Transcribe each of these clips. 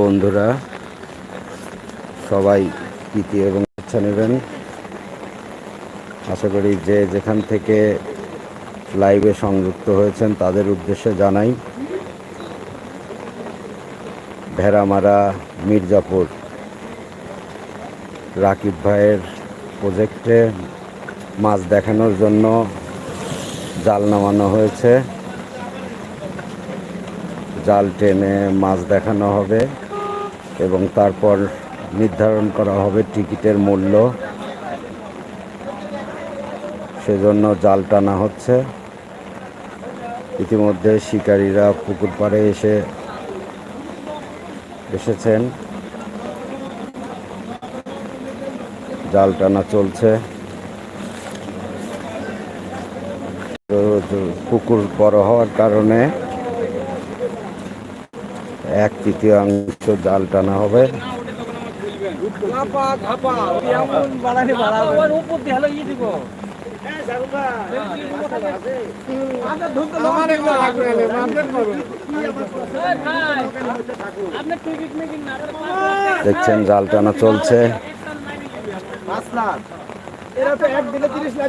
বন্ধুরা, সবাই প্রীতি এবং ইচ্ছা নেবেন। আশা করি যে যেখান থেকে লাইভে সংযুক্ত হয়েছেন তাদের উদ্দেশ্যে জানাই, ভেড়ামারা, মির্জাপুর, রাকিব ভাইয়ের প্রজেক্টে মাছ দেখানোর জন্য জাল নামানো হয়েছে। জাল টেনে মাছ দেখানো হবে। এবং তারপর নির্ধারণ করা হবে টিকিটের মূল্য। সেজন্য জাল টানা হচ্ছে। ইতিমধ্যে শিকারীরা পুকুর পাড়ে এসে এসেছেন। জাল টানা চলছে। পুকুর বড় হওয়ার কারণে এক তৃতীয়াংশ জাল টানা হবে। দেখছেন জাল টানা চলছে।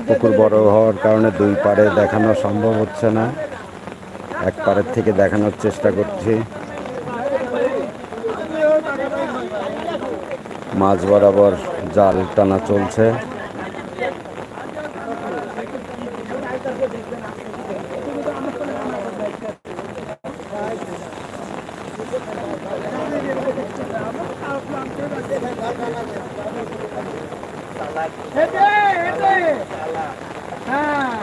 পুকুর বড় হওয়ার কারণে দুই পাড়ে দেখানো সম্ভব হচ্ছে না। এক পারের থেকে দেখানোর চেষ্টা করছি। মাছ বরাবর জাল টানা চলছে হ্যাঁ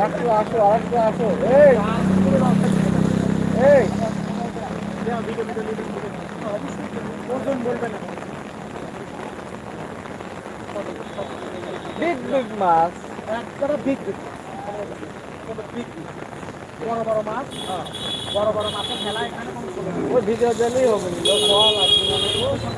আসো আসো হ্যাঁ আসো আসো। এই। এই। ওজন বলবে না বিগ বিগ মাছ। একটা বিগ বিগ। বড় বড় মাছ? বড় বড় মাছের খেলা এখানে ওই ভিডিও দিলেই হবে না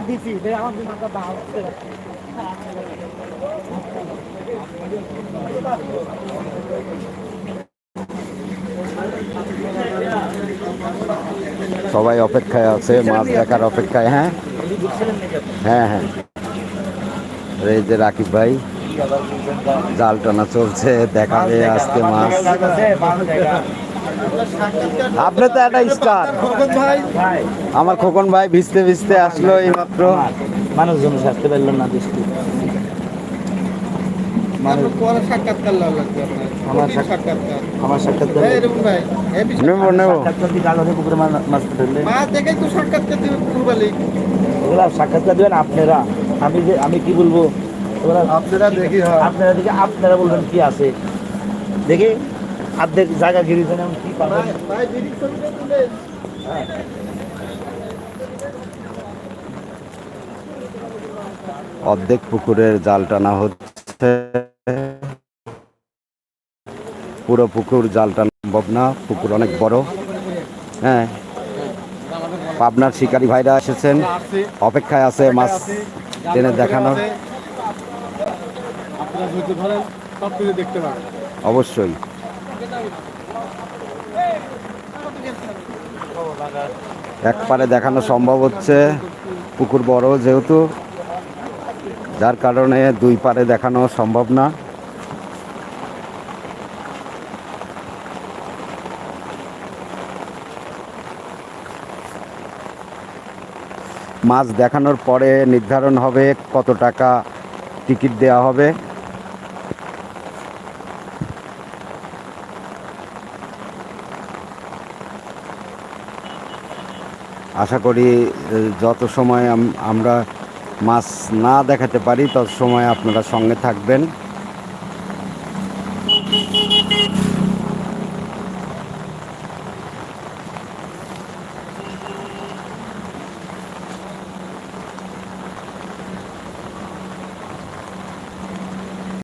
ওইটা দিচ্ছি না দিচ্ছি আমার দিমাগটা দাও সবাই অপেক্ষায় আছে মাছ দেখার অপেক্ষায় হ্যাঁ হ্যাঁ হ্যাঁ আর এই যে রাকিব ভাই জাল টানা চলছে দেখাবে আজকে মাছ আপনি তো একটা স্টার। আমার খোকন ভাই ভিজতে ভিজতে আসলো এই মাত্র। মানুষজন সারতে পারল না দৃষ্টি সাক্ষাৎকার আপনার দেবেন আমি যে আমি কি বলব? আপনারা দেখি হয়। আপনারা দিকে আপনারা বলবেন কি আছে। দেখি। অর্ধেক জায়গা ঘিরে দেন কি ছবিটা তুলে অর্ধেক পুকুরের জাল টানা হচ্ছে। পুরো পুকুর জাল টানা সম্ভব না পুকুর অনেক বড়। হ্যাঁ পাবনার শিকারী ভাইরা এসেছেন অপেক্ষায় আছে মাছ টেনে দেখানোর। আপনারা অবশ্যই একবারে দেখানো সম্ভব হচ্ছে। পুকুর বড় যেহেতু, যার কারণে দুই পারে দেখানো সম্ভব না। মাছ দেখানোর পরে নির্ধারণ হবে কত টাকা টিকিট দেওয়া হবে। আশা করি যত সময় আমরা মাছ না দেখাতে পারি তত সময় আপনারা সঙ্গে থাকবেন।